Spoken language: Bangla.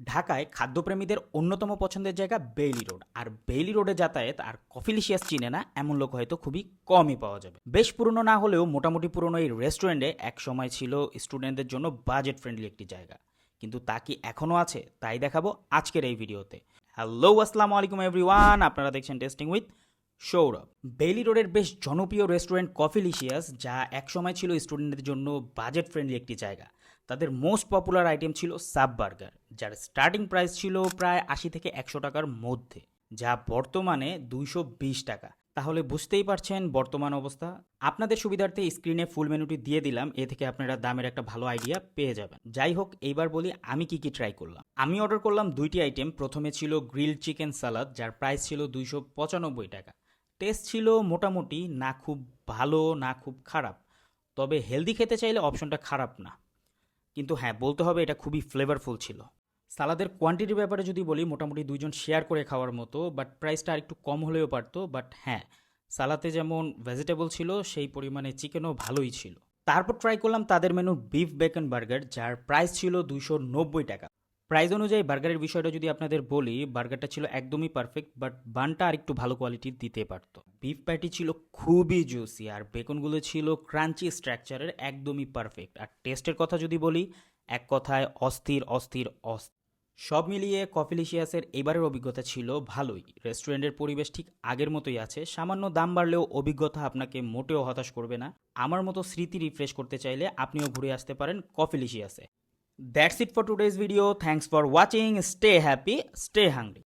ঢাকায় খাদ্যপ্রেমীদের অন্যতম পছন্দের জায়গা বেইলি রোড। আর বেইলি রোডে যাতায়াত আর কফিলিশিয়াস চিনে না, এমন লোক হয়তো খুবই কমই পাওয়া যাবে। বেশ পুরনো না হলেও মোটামুটি পুরনো এই রেস্টুরেন্টে এক সময় ছিল স্টুডেন্টদের জন্য বাজেট ফ্রেন্ডলি একটি জায়গা। কিন্তু তা কি এখনও আছে? তাই দেখাবো আজকের এই ভিডিওতে। হ্যালো আসসালামু আলাইকুম এভরিওয়ান আপনারা দেখছেন টেস্টিং উইথ সৌরভ। বেইলি রোডের বেশ জনপ্রিয় রেস্টুরেন্ট কফিলিশিয়াস যা একসময় ছিল স্টুডেন্টদের জন্য বাজেট ফ্রেন্ডলি একটি জায়গা। তাদের মোস্ট পপুলার আইটেম ছিল সাব বার্গার যার স্টার্টিং প্রাইস ছিল প্রায় আশি থেকে একশো টাকার মধ্যে, যা বর্তমানে দুইশো বিশ টাকা। তাহলে বুঝতেই পারছেন বর্তমান অবস্থা। আপনাদের সুবিধার্থে স্ক্রিনে ফুল মেনুটি দিয়ে দিলাম, এ থেকে আপনারা দামের একটা ভালো আইডিয়া পেয়ে যাবেন। যাই হোক, এইবার বলি আমি কি কি ট্রাই করলাম। আমি অর্ডার করলাম দুইটি আইটেম প্রথমে ছিল গ্রিল চিকেন সালাদ যার প্রাইস ছিল দুইশো পঁচানব্বই টাকা। টেস্ট ছিল মোটামুটি না খুব ভালো, না খুব খারাপ। তবে হেলদি খেতে চাইলে অপশনটা খারাপ না। কিন্তু হ্যাঁ বলতে হবে এটা খুবই ফ্লেভারফুল ছিল। সালাদের কোয়ান্টিটির ব্যাপারে যদি বলি, মোটামুটি দুইজন শেয়ার করে খাওয়ার মতো বাট প্রাইসটা আর একটু কম হলেও পারতো বাট হ্যাঁ সালাতে যেমন ভেজিটেবল ছিল, সেই পরিমাণে চিকেনও ভালোই ছিল। তারপর ট্রাই করলাম তাদের মেনু বিফ বেকন বার্গার যার প্রাইস ছিল দুইশো নব্বই টাকা। প্রাইস অনুযায়ী বার্গারের বিষয়টা যদি আপনাদের বলি বার্গারটা ছিল একদমই পারফেক্ট বাট বানটা আর একটু ভালো কোয়ালিটির দিতে পারতো। বিফ প্যাটি ছিল খুবই জুসি আর বেকনগুলো ছিল ক্রাঞ্চি স্ট্রাকচারের একদমই পারফেক্ট আর টেস্টের কথা যদি বলি, এক কথায় অস্থির অস্থির অস্থির। সব মিলিয়ে কফিলিশিয়াসের এবারের অভিজ্ঞতা ছিল ভালোই। রেস্টুরেন্টের পরিবেশ ঠিক আগের মতোই আছে। সামান্য দাম বাড়লেও অভিজ্ঞতা আপনাকে মোটেও হতাশ করবে না। আমার মতো স্মৃতি রিফ্রেশ করতে চাইলে আপনিও ঘুরে আসতে পারেন কফিলিশিয়াসে that's it for today's video thanks for watching stay happy stay hungry